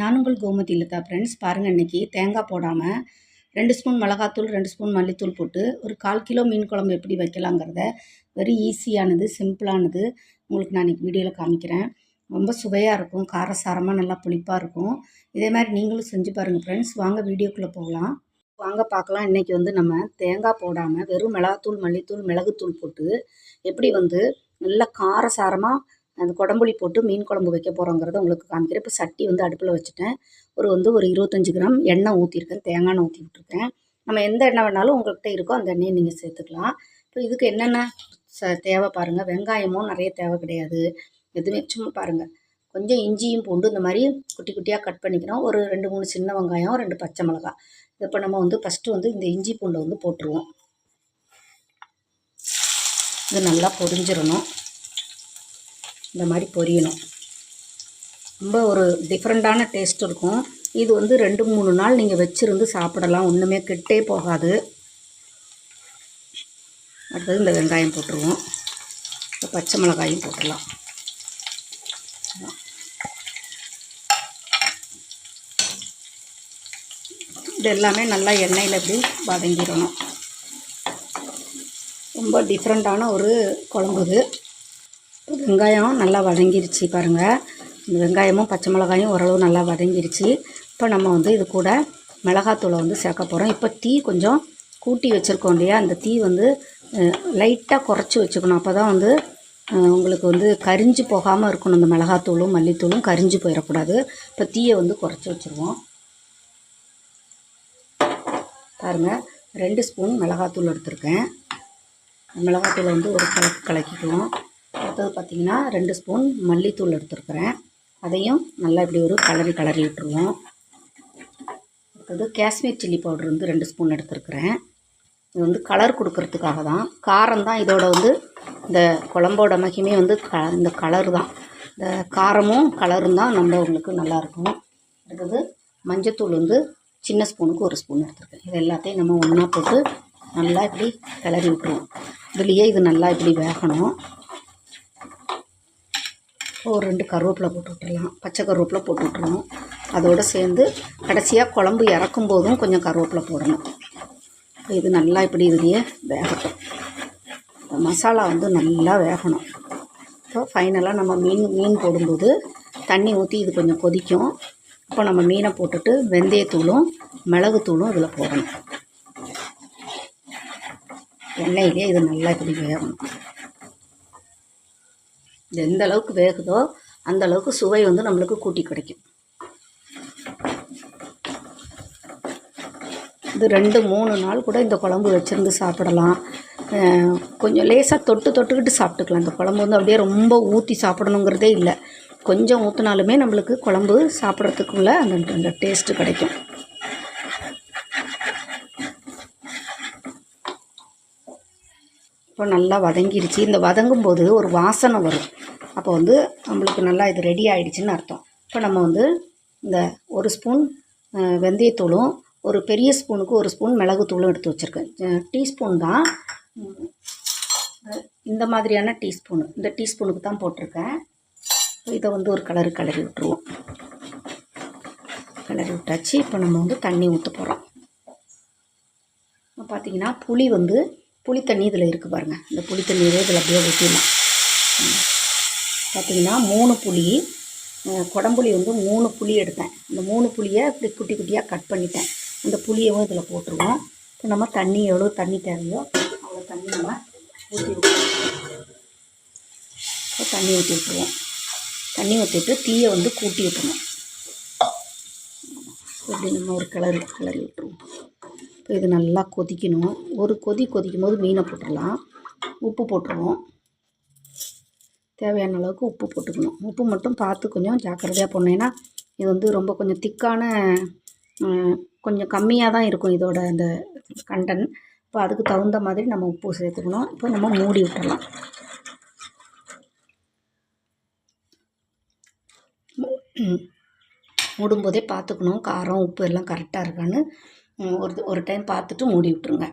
நான் உங்கள் கோமதி லதா ஃப்ரெண்ட்ஸ் பாருங்கள் இன்றைக்கி தேங்காய் போடாமல் ரெண்டு ஸ்பூன் மிளகாத்தூள் ரெண்டு ஸ்பூன் மல்லித்தூள் போட்டு ஒரு கால் கிலோ மீன் குழம்பு எப்படி வைக்கலாங்கிறத வெரி ஈஸியானது சிம்பிளானது உங்களுக்கு நான் இன்றைக்கி வீடியோவில் காமிக்கிறேன். ரொம்ப சுவையாக இருக்கும் காரசாரமாக நல்லா புளிப்பாக இருக்கும். இதே மாதிரி நீங்களும் செஞ்சு பாருங்கள் ஃப்ரெண்ட்ஸ் வாங்க வீடியோக்குள்ளே போகலாம். வாங்க பார்க்கலாம். இன்றைக்கி வந்து நம்ம தேங்காய் போடாமல் வெறும் மிளகாத்தூள் மல்லித்தூள் மிளகுத்தூள் போட்டு எப்படி வந்து நல்லா காரசாரமாக அந்த குடம்புளி போட்டு மீன் குழம்பு வைக்க போகிறோங்கிறத உங்களுக்கு காமிக்கிறேன். இப்போ சட்டி வந்து அடுப்பில் வச்சுட்டேன். ஒரு வந்து ஒரு இருபத்தஞ்சி கிராம் எண்ணெய் ஊற்றிருக்கேன் தேங்காய் எண்ணெய் ஊற்றி விட்ருக்கேன் நம்ம எந்த எண்ணெய் வேணாலும் உங்கள்கிட்ட இருக்கோ அந்த எண்ணெயை நீங்கள் சேர்த்துக்கலாம். இப்போ இதுக்கு என்னென்ன ச தேவை பாருங்கள் வெங்காயமும் நிறைய தேவை கிடையாது. எதுவுமே சும்மா பாருங்கள் கொஞ்சம் இஞ்சியும் பூண்டு இந்த மாதிரி குட்டி குட்டியாக கட் பண்ணிக்கிறோம். ஒரு ரெண்டு மூணு சின்ன வெங்காயம் ரெண்டு பச்சை மிளகாய். இப்போ நம்ம வந்து ஃபஸ்ட்டு வந்து இந்த இஞ்சி பூண்டை வந்து போட்டுருவோம். இது நல்லா பொரிஞ்சிடணும். இந்த மாதிரி பொரியணும். ரொம்ப ஒரு டிஃப்ரெண்ட்டான டேஸ்ட் இருக்கும். இது வந்து ரெண்டு மூணு நாள் நீங்கள் வச்சுருந்து சாப்பிடலாம். ஒன்றுமே கெட்டே போகாது. அடுத்தது இந்த வெங்காயம் போட்டுருவோம். பச்சை மிளகாயும் போட்டுடலாம். இது எல்லாமே நல்லா எண்ணெயில் இப்படி வதங்கிடணும். ரொம்ப டிஃப்ரெண்ட்டான ஒரு குழம்பு இது. வெங்காயம் நல்லா வதங்கிருச்சு பாருங்கள் இந்த வெங்காயமும் பச்சை மிளகாயும் ஓரளவு நல்லா வதங்கிருச்சு. இப்போ நம்ம வந்து இது கூட மிளகாத்தூளை வந்து சேர்க்க போகிறோம் இப்போ தீ கொஞ்சம் கூட்டி வச்சுருக்கோம் இல்லையா? அந்த தீ வந்து லைட்டாக குறைச்சி வச்சுக்கணும். அப்போ தான் வந்து உங்களுக்கு வந்து கரிஞ்சு போகாமல் இருக்கணும். இந்த மிளகாத்தூளும் மல்லித்தூளும் கரிஞ்சு போயிடக்கூடாது. இப்போ தீயை வந்து குறைச்சி வச்சுருவோம். பாருங்கள் ரெண்டு ஸ்பூன் மிளகாத்தூள் எடுத்திருக்கேன். மிளகாத்தூளை வந்து ஒரு கலக்கு கலக்கிக்குவோம். அடுத்தது பார்த்திங்கன்னா ரெண்டு ஸ்பூன் மல்லித்தூள் எடுத்துருக்குறேன். அதையும் நல்லா இப்படி ஒரு கலரி கலரி விட்டுருவோம். அடுத்தது காஷ்மீர் சில்லி பவுடர் வந்து ரெண்டு ஸ்பூன் எடுத்துருக்குறேன். இது வந்து கலர் கொடுக்கறதுக்காக தான். காரம் தான் இதோட வந்து இந்த குழம்போட மகிமே வந்து க இந்த கலர் தான். இந்த காரமும் கலரும் தான் நம்ம உங்களுக்கு நல்லாயிருக்கும் அடுத்தது மஞ்சத்தூள் வந்து சின்ன ஸ்பூனுக்கு ஒரு ஸ்பூன் எடுத்துருக்கேன். இது எல்லாத்தையும் நம்ம ஒன்றா போட்டு நல்லா இப்படி கிளறி விட்டுருவோம். இதுலேயே இது நல்லா இப்படி வேகணும். ஒரு ரெண்டு கருவேப்பிலை போட்டு விட்ரலாம் பச்சை கருவேப்பிலை போட்டு விட்ருவோம் அதோடு சேர்ந்து கடைசியாக குழம்பு இறக்கும் போதும் கொஞ்சம் கருவேப்பிலை போடணும். இது நல்லா இப்படி இதுலேயே வேகட்டும். மசாலா வந்து நல்லா வேகணும். இப்போ ஃபைனலாக நம்ம மீன் மீன் போடும்போது தண்ணி ஊற்றி இது கொஞ்சம் கொதிக்கும். இப்போ நம்ம மீனை போட்டுட்டு வெந்தயத்தூளும் மிளகுத்தூளும் இதில் போடணும். எண்ணெயிலே இது நல்லா இப்படி வேகணும். இது எந்த அளவுக்கு வேகுதோ அந்த அளவுக்கு சுவை வந்து நம்மளுக்கு கூட்டி கிடைக்கும். இது ரெண்டு மூணு நாள் கூட இந்த குழம்பு வச்சுருந்து சாப்பிடலாம். கொஞ்சம் லேசாக தொட்டு தொட்டுக்கிட்டு சாப்பிட்டுக்கலாம். இந்த குழம்பு வந்து அப்படியே ரொம்ப ஊற்றி சாப்பிடணுங்கிறதே இல்லை. கொஞ்சம் ஊற்றினாலுமே நம்மளுக்கு குழம்பு சாப்பிட்றதுக்குள்ள அந்த அந்த டேஸ்ட்டு கிடைக்கும். இப்போ நல்லா வதங்கிடுச்சு. இந்த வதங்கும் போது ஒரு வாசனை வரும். அப்போ வந்து நம்மளுக்கு நல்லா இது ரெடி ஆகிடுச்சின்னு அர்த்தம். இப்போ நம்ம வந்து இந்த ஒரு ஸ்பூன் வெந்தயத்தூளும் ஒரு பெரிய ஸ்பூனுக்கு ஒரு ஸ்பூன் மிளகுத்தூளும் எடுத்து வச்சுருக்கேன். டீஸ்பூன் தான். இந்த மாதிரியான டீஸ்பூனு இந்த டீஸ்பூனுக்கு தான் போட்டிருக்கேன். இதை வந்து ஒரு கலரு கலரி விட்டுருவோம். கலரி விட்டாச்சு. இப்போ நம்ம வந்து தண்ணி ஊற்ற போகிறோம் பார்த்தீங்கன்னா புளி வந்து புளி தண்ணி இதில் இருக்குது பாருங்கள் இந்த புளி தண்ணியே இதில் அப்படியே ஊற்றிடலாம் பார்த்திங்கன்னா மூணு புளி குடம்புளி வந்து மூணு புளி எடுத்தேன். இந்த மூணு புளியை இப்படி குட்டி குட்டியாக கட் பண்ணிட்டேன். அந்த புளியவும் இதில் போட்டுருவோம். இப்போ நம்ம தண்ணி எவ்வளோ தண்ணி தேவையோ அவ்வளோ தண்ணி நம்ம ஊற்றி விட்டுருவோம். இப்போ தண்ணி ஊற்றி விட்டுருவோம். தண்ணி ஊற்றிட்டு தீயை வந்து கூட்டி விட்டுருவோம் இப்படி நம்ம ஒரு கிளறி கிளறி விட்டுருவோம். இப்போ இது நல்லா கொதிக்கணும். ஒரு கொதி கொதிக்கும் போது மீனை போட்டுடலாம். உப்பு போட்டுருவோம். தேவையான அளவுக்கு உப்பு போட்டுக்கணும். உப்பு மட்டும் பார்த்து கொஞ்சம் ஜாக்கிரதையாக போடணும். ஏன்னா இது வந்து ரொம்ப கொஞ்சம் திக்கான கொஞ்சம் கம்மியாக தான் இருக்கும் இதோட அந்த கண்டன் இப்போ அதுக்கு தகுந்த மாதிரி நம்ம உப்பு சேர்த்துக்கணும். இப்போ நம்ம மூடி விட்டுடலாம் மூடும்போதே பார்த்துக்கணும். காரம் உப்பு எல்லாம் கரெக்டாக இருக்கான்னு. ஒரு ஒரு டைம் பார்த்துட்டு மூடி விட்ருங்க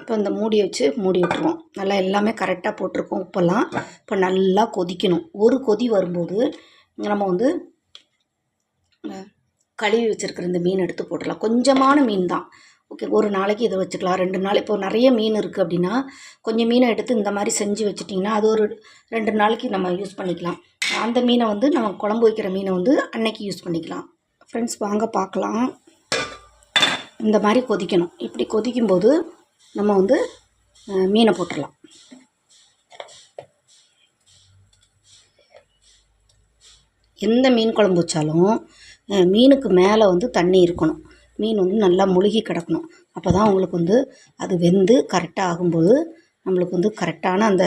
இப்போ இந்த மூடி வச்சு மூடி விட்டுருவோம். நல்லா எல்லாமே கரெக்டாக போட்டிருக்கோம் உப்பெல்லாம். இப்போ நல்லா கொதிக்கணும். ஒரு கொதி வரும்போது நம்ம வந்து கழுவி வச்சுருக்கிற இந்த மீன் எடுத்து போட்டுடலாம். கொஞ்சமான மீன் தான். ஓகே ஒரு நாளைக்கு இதை வச்சுக்கலாம். ரெண்டு நாள் இப்போ நிறைய மீன் இருக்குது அப்படின்னா கொஞ்சம் மீனை எடுத்து இந்த மாதிரி செஞ்சு வச்சுட்டிங்கன்னா அது ஒரு ரெண்டு நாளைக்கு நம்ம யூஸ் பண்ணிக்கலாம். அந்த மீனை வந்து நம்ம குழம்பு வைக்கிற மீனை வந்து அன்னைக்கு யூஸ் பண்ணிக்கலாம். ஃப்ரெண்ட்ஸ் வாங்க பார்க்கலாம். இந்த மாதிரி கொதிக்கணும். இப்படி கொதிக்கும்போது நம்ம வந்து மீனை போட்டுடலாம் எந்த மீன் குழம்பு வச்சாலும் மீனுக்கு மேலே வந்து தண்ணி இருக்கணும். மீன் வந்து நல்லா முழுகி கிடக்கணும். அப்போ தான் உங்களுக்கு வந்து அது வெந்து கரெக்டாக ஆகும்போது நம்மளுக்கு வந்து கரெக்டான அந்த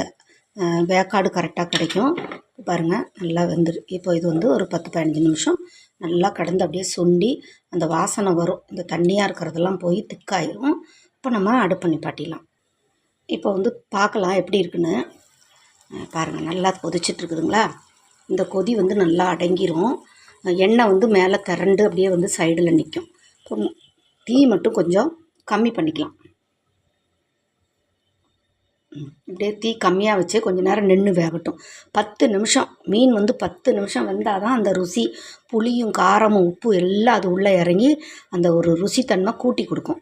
வேக்காடு கரெக்டாக கிடைக்கும். பாருங்கள் நல்லா வெந்துரு இப்போ இது வந்து ஒரு பத்து பதினஞ்சு நிமிஷம் நல்லா கடந்து அப்படியே சுண்டி அந்த வாசனை வரும். இந்த தண்ணியாக இருக்கிறதெல்லாம் போய் திக்காயிரும். இப்போ நம்ம அடுப்பு நிப்பாட்டிடலாம் இப்போ வந்து பார்க்கலாம் எப்படி இருக்குன்னு. பாருங்கள் நல்லா கொதிச்சிட்ருக்குதுங்களா இந்த கொதி வந்து நல்லா அடங்கிரும். எண்ணெய் வந்து மேலே திரண்டு அப்படியே வந்து சைடில் நிற்கும். இப்போ தீ மட்டும் கொஞ்சம் கம்மி பண்ணிக்கலாம். இப்படியே தீ கம்மியாக வச்சு கொஞ்சம் நேரம் நின்று வேகட்டும். பத்து நிமிஷம் மீன் வந்து பத்து நிமிஷம் வெந்தால் தான் அந்த ருசி. புளியும் காரமும் உப்பு எல்லாம் அது உள்ளே இறங்கி அந்த ஒரு ருசித்தன்மை கூட்டி கொடுக்கும்.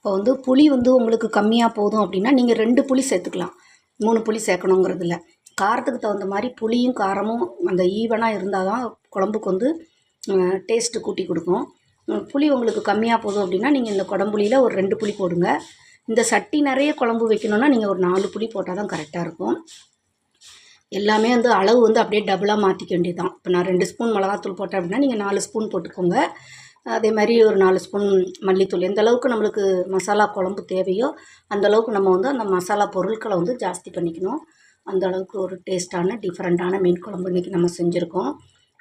இப்போ வந்து புளி வந்து உங்களுக்கு கம்மியாக போதும் அப்படின்னா நீங்கள் ரெண்டு புளி சேர்த்துக்கலாம். மூணு புளி சேர்க்கணுங்கிறது இல்லை காரத்துக்கு தகுந்த மாதிரி புளியும் காரமும் அந்த ஈவனாக இருந்தால் தான் குழம்புக்கு வந்து டேஸ்ட்டு கூட்டி கொடுக்கும். புளி உங்களுக்கு கம்மியாக போதும் அப்படின்னா நீங்கள் இந்த குடம்புளியில் ஒரு ரெண்டு புளி போடுங்க. இந்த சட்டி நிறைய குழம்பு வைக்கணுன்னா நீங்கள் ஒரு நாலு புளி போட்டால் தான் கரெக்டாக இருக்கும். எல்லாமே வந்து அளவு வந்து அப்படியே டபுளாக மாற்றிக்க வேண்டியதுதான். இப்போ நான் ரெண்டு ஸ்பூன் மிளகாத்தூள் போட்டேன் அப்படின்னா நீங்கள் நாலு ஸ்பூன் போட்டுக்கோங்க. அதே மாதிரி ஒரு நாலு ஸ்பூன் மல்லித்தூள். எந்த அளவுக்கு நம்மளுக்கு மசாலா குழம்பு தேவையோ அந்தளவுக்கு நம்ம வந்து அந்த மசாலா பொருட்களை வந்து ஜாஸ்தி பண்ணிக்கணும். அந்த அளவுக்கு ஒரு டேஸ்ட்டான டிஃப்ரெண்ட்டான மீன் குழம்பு இன்றைக்கி நம்ம செஞ்சுருக்கோம்.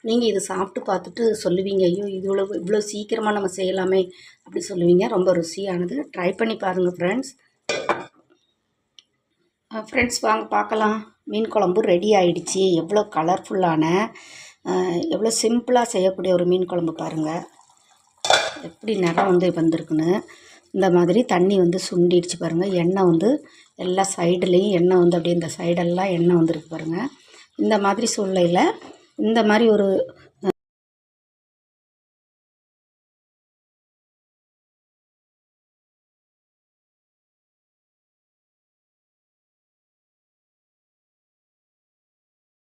நீங்கள் இது சாப்பிட்டு பார்த்துட்டு சொல்லுவீங்க ஐயோ இவ்வளோ இவ்வளோ சீக்கிரமாக நம்ம செய்யலாமே அப்படி சொல்லுவீங்க. ரொம்ப ருசியானது. ட்ரை பண்ணி பாருங்கள் ஃப்ரெண்ட்ஸ் ஃப்ரெண்ட்ஸ் வாங்க பார்க்கலாம். மீன் குழம்பு ரெடி ஆயிடுச்சு. எவ்வளோ கலர்ஃபுல்லான எவ்வளோ சிம்பிளாக செய்யக்கூடிய ஒரு மீன் குழம்பு பாருங்கள் எப்படி நிறம் வந்து வந்திருக்குன்னு இந்த மாதிரி தண்ணி வந்து சுண்டிடுச்சு பாருங்கள் எண்ணெய் வந்து எல்லா சைடுலேயும் எண்ணெய் வந்து அப்படியே இந்த சைடெல்லாம் எண்ணெய் வந்திருக்கு பாருங்கள் இந்த மாதிரி சூழ்நிலையில் இந்த மாதிரி ஒரு